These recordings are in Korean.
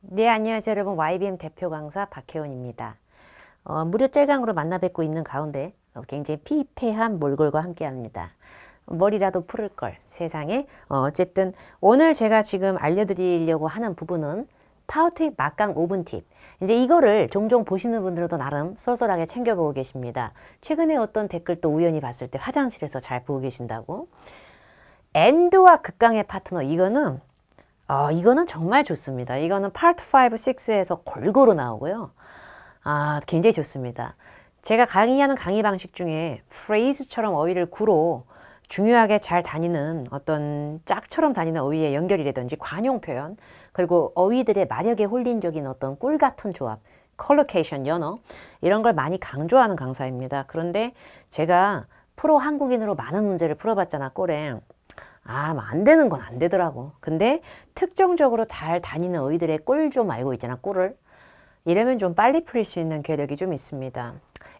네, 안녕하세요, 여러분. YBM 대표 강사 박혜원입니다. 어, 무료 짤강으로 만나 뵙고 있는 가운데 어, 굉장히 피폐한 몰골과 함께 합니다. 머리라도 풀을 걸 세상에. 어, 어쨌든 오늘 제가 지금 알려드리려고 하는 부분은 파워트입 막강 오븐 팁. 이제 이거를 종종 보시는 분들도 나름 쏠쏠하게 챙겨보고 계십니다. 최근에 어떤 댓글 또 우연히 봤을 때 화장실에서 잘 보고 계신다고. 엔드와 극강의 파트너 이거는 어, 이거는 정말 좋습니다. 이거는 파트 5, 6에서 골고루 나오고요. 아, 굉장히 좋습니다. 제가 강의하는 강의 방식 중에 프레이즈처럼 어휘를 구로 중요하게 잘 다니는 어떤 짝처럼 다니는 어휘의 연결이라든지 관용 표현, 그리고 어휘들의 마력에 홀린 적인 어떤 꿀 같은 조합, 컬로케이션 연어 이런 걸 많이 강조하는 강사입니다. 그런데 제가 프로 한국인으로 많은 문제를 풀어봤잖아, 꼬랭. 아, 뭐 안 되는 건 안 되더라고. 근데 특정적으로 잘 다니는 어휘들의 꿀 좀 알고 있잖아, 꿀을. 이러면 좀 빨리 풀릴 수 있는 괴력이 좀 있습니다.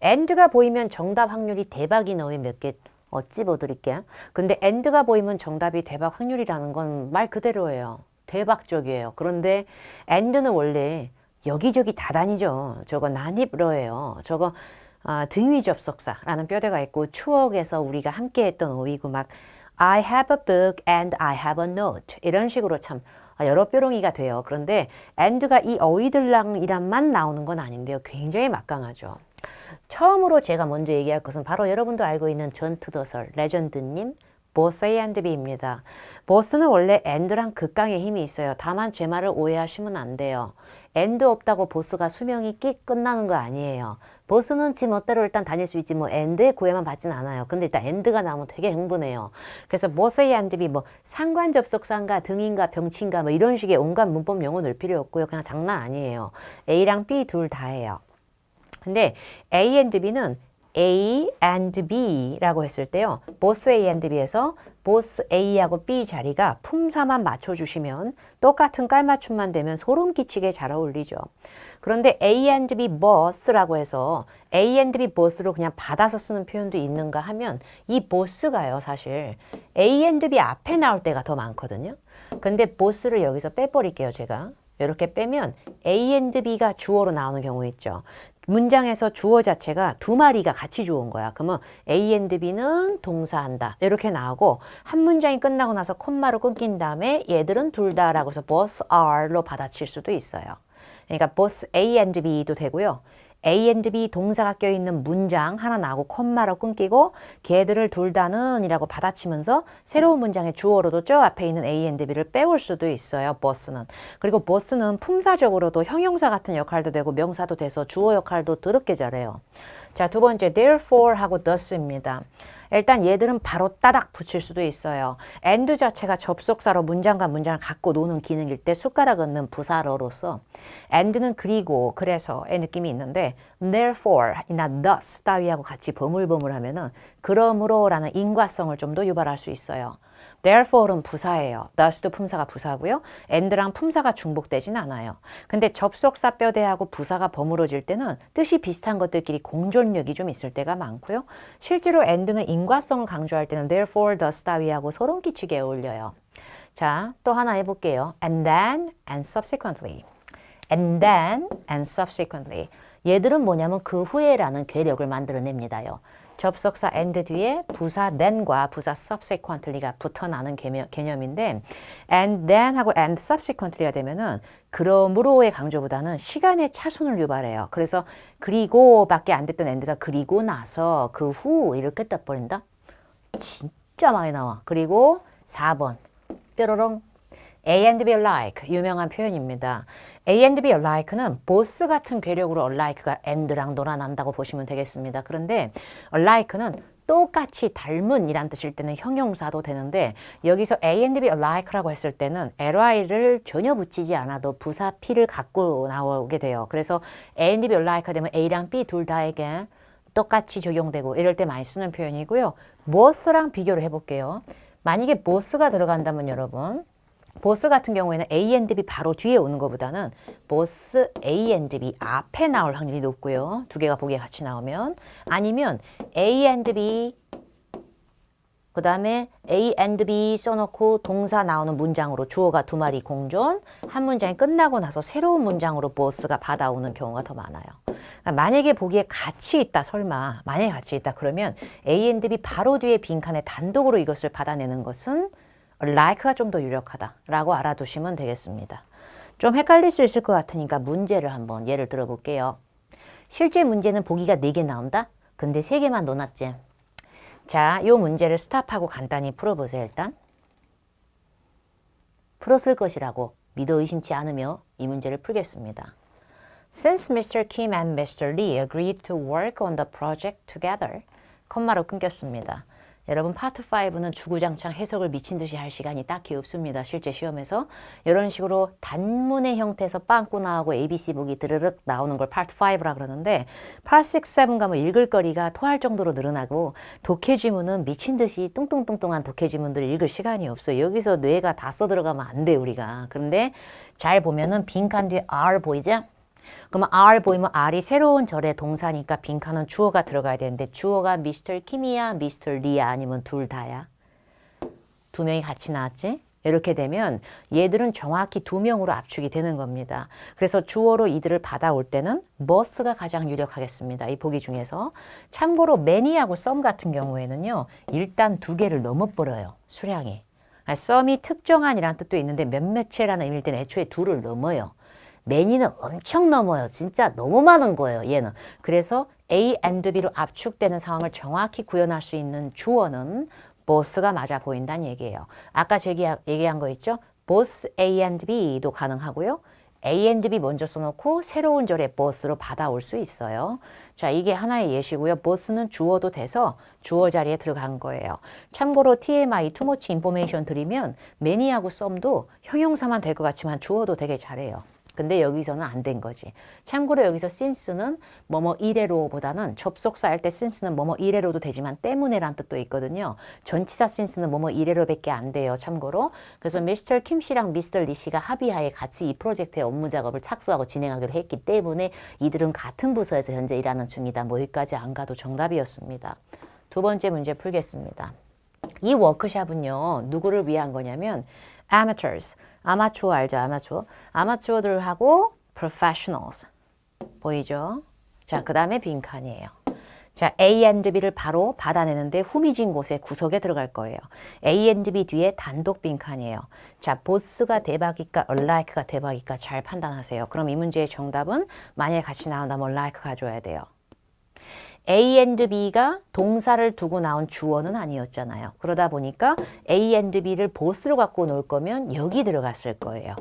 엔드가 보이면 정답 확률이 대박인 어휘 몇 개 어찌 보드릴게요. 근데 엔드가 보이면 정답이 대박 확률이라는 건 말 그대로예요. 대박적이에요. 그런데 엔드는 원래 여기저기 다 다니죠. 저거 난입러예요. 저거 아, 등위 접속사라는 뼈대가 있고 추억에서 우리가 함께 했던 어휘고 막 I have a book and I have a note 이런 식으로 참 여러 뾰롱이가 돼요. 그런데 and가 이 어휘들랑이란만 나오는 건 아닌데요. 굉장히 막강하죠. 처음으로 제가 먼저 얘기할 것은 바로 여러분도 알고 있는 전투도설 레전드님 보스 and B입니다. 보스는 원래 end랑 극강의 힘이 있어요. 다만 제 말을 오해하시면 안 돼요. end 없다고 보스가 수명이 끼 끝나는 거 아니에요. 보스는 지 멋대로 일단 다닐 수 있지 뭐 end의 구애만 받진 않아요. 근데 일단 end가 나오면 되게 흥분해요. 그래서 and B 뭐 상관 접속사인가 등인가 병치인가 뭐 이런 식의 온갖 문법 용어 넣을 필요 없고요. 그냥 장난 아니에요. A랑 B 둘 다예요. 근데 A and B는 A and B라고 했을 때요. both A and B에서 both A하고 B 자리가 품사만 맞춰주시면 똑같은 깔맞춤만 되면 소름 끼치게 잘 어울리죠. 그런데 A and B both라고 해서 A and B both로 그냥 받아서 쓰는 표현도 있는가 하면 이 both가요 사실 A and B 앞에 나올 때가 더 많거든요. 근데 both를 여기서 빼버릴게요 제가. 이렇게 빼면 A and B가 주어로 나오는 경우 있죠. 문장에서 주어 자체가 두 마리가 같이 주어온 거야. 그러면 A and B는 동사한다. 이렇게 나오고 한 문장이 끝나고 나서 콤마로 끊긴 다음에 얘들은 둘 다라고 해서 both are로 받아칠 수도 있어요. 그러니까 both A and B도 되고요. A and B 동사가 껴있는 문장 하나 나오고 콤마로 끊기고 걔들을 둘 다는 이라고 받아치면서 새로운 문장의 주어로도 저 앞에 있는 A and B를 빼올 수도 있어요. both는. 그리고 both는 품사적으로도 형용사 같은 역할도 되고 명사도 돼서 주어 역할도 더럽게 잘해요. 자, 두 번째 therefore 하고 thus입니다. 일단 얘들은 바로 따닥 붙일 수도 있어요. and 자체가 접속사로 문장과 문장을 갖고 노는 기능일 때 숟가락 얹는 부사로로서 and는 그리고 그래서의 느낌이 있는데 therefore 이나 thus 따위하고 같이 버물버물하면은 그러므로라는 인과성을 좀 더 유발할 수 있어요. Therefore는 부사예요. thus도 품사가 부사고요. and랑 품사가 중복되진 않아요. 근데 접속사 뼈대하고 부사가 버무러질 때는 뜻이 비슷한 것들끼리 공존력이 좀 있을 때가 많고요. 실제로 and는 인과성을 강조할 때는 therefore, thus 따위하고 소름 끼치게 어울려요. 자, 또 하나 해볼게요. and then, and subsequently. and then, and subsequently. 얘들은 뭐냐면 그 후에라는 괴력을 만들어냅니다요. 접속사 and 뒤에 부사 then과 부사 subsequently가 붙어나는 개념, 개념 인데 and then 하고 and subsequently가 되면은 그러므로의 강조보다는 시간의 차순을 유발해요. 그래서 그리고밖에 안 됐던 and가 그리고 나서 그 후 이렇게 떠버린다. 진짜 많이 나와. 그리고 4번 뾰로롱 A and B alike 유명한 표현입니다. A and B alike는 both 같은 괴력으로 alike가 and랑 놀아난다고 보시면 되겠습니다. 그런데 alike는 똑같이 닮은 이란 뜻일 때는 형용사도 되는데 여기서 A and B alike라고 했을 때는 ly를 전혀 붙이지 않아도 부사 P를 갖고 나오게 돼요. 그래서 A and B alike가 되면 A랑 B 둘 다에게 똑같이 적용되고 이럴 때 많이 쓰는 표현이고요. both랑 비교를 해볼게요. 만약에 both가 들어간다면 여러분 보스 같은 경우에는 A and B 바로 뒤에 오는 것보다는 보스 A and B 앞에 나올 확률이 높고요. 두 개가 보기에 같이 나오면 아니면 A and B 그 다음에 A and B 써놓고 동사 나오는 문장으로 주어가 두 마리 공존, 한 문장이 끝나고 나서 새로운 문장으로 both가 받아오는 경우가 더 많아요. 그러니까 만약에 보기에 같이 있다, 설마. 만약에 같이 있다, 그러면 A and B 바로 뒤에 빈칸에 단독으로 이것을 받아내는 것은 like가 좀 더 유력하다라고 알아두시면 되겠습니다. 좀 헷갈릴 수 있을 것 같으니까 문제를 한번 예를 들어볼게요. 실제 문제는 보기가 4개 나온다? 근데 3개만 넣어놨지. 자, 이 문제를 스탑하고 간단히 풀어보세요, 일단. 풀었을 것이라고 믿어 의심치 않으며 이 문제를 풀겠습니다. Since Mr. Kim and Mr. Lee agreed to work on the project together, 컴마로 끊겼습니다. 여러분 파트 5는 주구장창 해석을 미친 듯이 할 시간이 딱히 없습니다. 실제 시험에서 이런 식으로 단문의 형태에서 빵꾸 나오고 ABC 보기 드르륵 나오는 걸 파트 5라 그러는데 파트 6, 7 가면 읽을 거리가 토할 정도로 늘어나고 독해지문은 미친 듯이 뚱뚱뚱뚱한 독해지문들을 읽을 시간이 없어요. 여기서 뇌가 다 써들어가면 안 돼 우리가. 그런데 잘 보면은 빈칸 뒤에 R 보이죠? 그러면 R 보이면 R이 새로운 절의 동사니까 빈칸은 주어가 들어가야 되는데 주어가 미스터 킴이야, 미스터 리야 아니면 둘 다야? 두 명이 같이 나왔지? 이렇게 되면 얘들은 정확히 두 명으로 압축이 되는 겁니다. 그래서 주어로 이들을 받아올 때는 both가 가장 유력하겠습니다. 이 보기 중에서. 참고로 many하고 some 같은 경우에는요. 일단 두 개를 넘어버려요. 수량이. 아, some이 특정한이라는 뜻도 있는데 몇몇이라는 의미일 때는 애초에 둘을 넘어요. 매니는 엄청 넘어요. 진짜 너무 많은 거예요. 얘는. 그래서 A and B로 압축되는 상황을 정확히 구현할 수 있는 주어는 both가 맞아 보인다는 얘기예요. 아까 제가 얘기한 거 있죠? both A and B도 가능하고요. A and B 먼저 써놓고 새로운 절의 both로 받아올 수 있어요. 자, 이게 하나의 예시고요. both는 주어도 돼서 주어 자리에 들어간 거예요. 참고로 TMI, too much information 드리면 many하고 some도 형용사만 될 것 같지만 주어도 되게 잘해요. 근데 여기서는 안 된 거지. 참고로 여기서 since는 뭐뭐 이래로보다는 접속사 할 때 since는 뭐뭐 이래로도 되지만 때문에란 뜻도 있거든요. 전치사 since는 뭐뭐 이래로밖에 안 돼요. 참고로. 그래서 미스터 킴 씨랑 미스터 리 씨가 합의하에 같이 이 프로젝트의 업무 작업을 착수하고 진행하기로 했기 때문에 이들은 같은 부서에서 현재 일하는 중이다. 뭐 여기까지 안 가도 정답이었습니다. 두 번째 문제 풀겠습니다. 이 워크샵은요, 누구를 위한 거냐면, amateurs. 아마추어 알죠? 아마추어. 아마추어들하고 professionals. 보이죠? 자, 그 다음에 빈칸이에요. 자, A and B를 바로 받아내는데 후미진 곳에 구석에 들어갈 거예요. A and B 뒤에 단독 빈칸이에요. 자, both가 대박일까, unlike가 대박일까 잘 판단하세요. 그럼 이 문제의 정답은 만약에 같이 나온다면 like 가져야 돼요. A and B가 동사를 두고 나온 주어는 아니었잖아요. 그러다 보니까 A and B를 보스로 갖고 놀 거면 여기 들어갔을 거예요.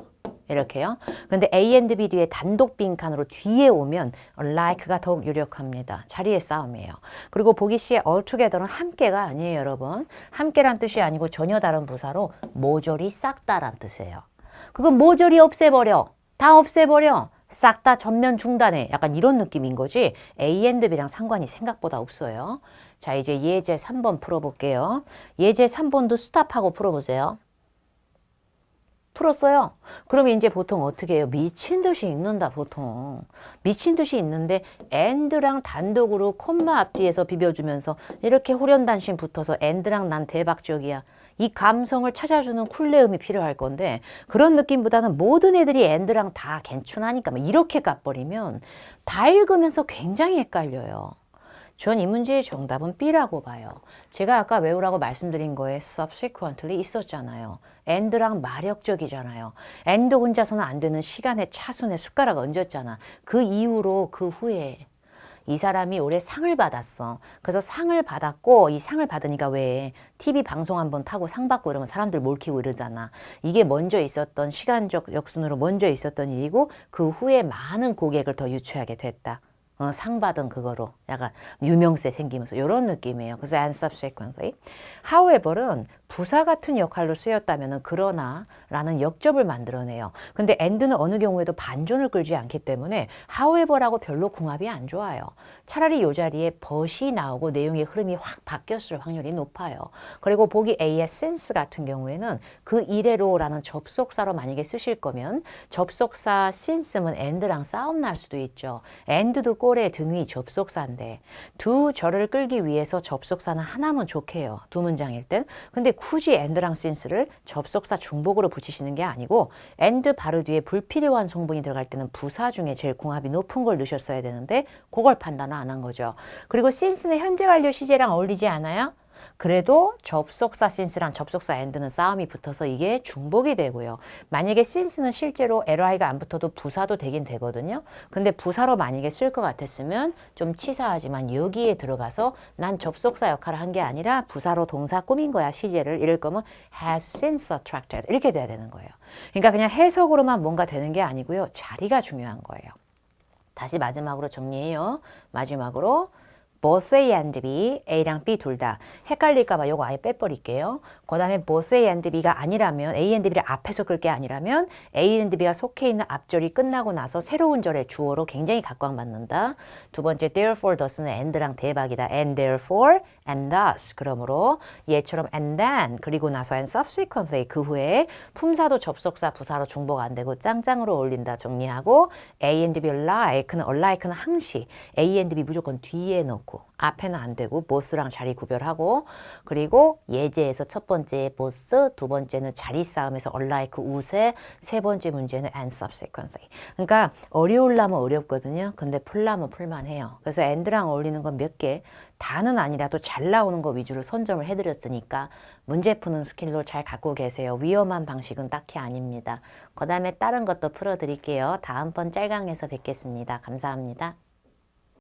이렇게요. 근데 A and B 뒤에 단독 빈칸으로 뒤에 오면 like가 더욱 유력합니다. 자리의 싸움이에요. 그리고 보기 시에 altogether는 함께가 아니에요, 여러분. 함께란 뜻이 아니고 전혀 다른 부사로 모조리 싹 다란 뜻이에요. 그건 모조리 없애버려. 다 없애버려. 싹 다 전면 중단해. 약간 이런 느낌인 거지. A and B랑 상관이 생각보다 없어요. 자, 이제 예제 3번 풀어볼게요. 예제 3번도 스탑하고 풀어보세요. 풀었어요. 그러면 이제 보통 어떻게 해요? 미친 듯이 읽는다, 보통. 미친 듯이 읽는데, and랑 단독으로 콤마 앞뒤에서 비벼주면서 이렇게 후련단신 붙어서 and랑 난 대박적이야. 이 감성을 찾아주는 쿨레음이 필요할 건데, 그런 느낌보다는 모든 애들이 and랑 다 괜찮으니까 막 이렇게 값버리면 다 읽으면서 굉장히 헷갈려요. 전 이 문제의 정답은 B라고 봐요. 제가 아까 외우라고 말씀드린 거에 subsequently 있었잖아요. and랑 마력적이잖아요. and 혼자서는 안 되는 시간의 차순에 숟가락 얹었잖아. 그 이후로 그 후에 이 사람이 올해 상을 받았어. 그래서 상을 받았고 이 상을 받으니까 왜 TV 방송 한번 타고 상 받고 이러면 사람들 몰키고 이러잖아. 이게 먼저 있었던 시간적 역순으로 먼저 있었던 일이고 그 후에 많은 고객을 더 유치하게 됐다. 어, 상 받은 그거로 약간 유명세 생기면서 이런 느낌이에요. 그래서 and subsequently. however는 부사 같은 역할로 쓰였다면 그러나 라는 역접을 만들어내요. 근데 and는 어느 경우에도 반전을 끌지 않기 때문에 however라고 별로 궁합이 안 좋아요. 차라리 이 자리에 but이 나오고 내용의 흐름이 확 바뀌었을 확률이 높아요. 그리고 보기 A의 since 같은 경우에는 그 이래로라는 접속사로 만약에 쓰실 거면 접속사 since면 and랑 싸움 날 수도 있죠. and도 꼴의 등위 접속사인데 두 절을 끌기 위해서 접속사는 하나면 좋게요. 두 문장일 땐. 근데 굳이 and랑 since를 접속사 중복으로 붙이시는 게 아니고 and 바로 뒤에 불필요한 성분이 들어갈 때는 부사 중에 제일 궁합이 높은 걸 넣으셨어야 되는데 그걸 판단을 안 한 거죠. 그리고 since는 현재 완료 시제랑 어울리지 않아요? 그래도 접속사 since랑 접속사 and는 싸움이 붙어서 이게 중복이 되고요. 만약에 since는 실제로 li가 안 붙어도 부사도 되긴 되거든요. 근데 부사로 만약에 쓸 것 같았으면 좀 치사하지만 여기에 들어가서 난 접속사 역할을 한 게 아니라 부사로 동사 꾸민 거야 시제를 이럴 거면 has since attracted 이렇게 돼야 되는 거예요. 그러니까 그냥 해석으로만 뭔가 되는 게 아니고요. 자리가 중요한 거예요. 다시 마지막으로 정리해요. 마지막으로 both A and B, A랑 B 둘 다 헷갈릴까봐 요거 아예 빼버릴게요. 그 다음에 both A and B가 아니라면 A and B를 앞에서 끌 게 아니라면 A and B가 속해 있는 앞절이 끝나고 나서 새로운 절의 주어로 굉장히 각광받는다. 두 번째 therefore thus는 and랑 대박이다. and therefore and thus 그러므로 얘처럼 and then 그리고 나서 and subsequently 그 후에 품사도 접속사 부사로 중복 안 되고 짱짱으로 올린다 정리하고 A and B like는 unlike는 항시 A and B 무조건 뒤에 넣고 앞에는 안 되고 both랑 자리 구별하고 그리고 예제에서 첫 번째 both 두 번째는 자리 싸움에서 unlike 우세 세 번째 문제는 and subsequently 그러니까 어려울라면 어렵거든요 근데 풀라면 풀만해요 그래서 and랑 어울리는 건 몇 개 다는 아니라도 잘 나오는 거 위주로 선점을 해드렸으니까 문제 푸는 스킬로 잘 갖고 계세요. 위험한 방식은 딱히 아닙니다. 그 다음에 다른 것도 풀어드릴게요. 다음번 짤강에서 뵙겠습니다. 감사합니다.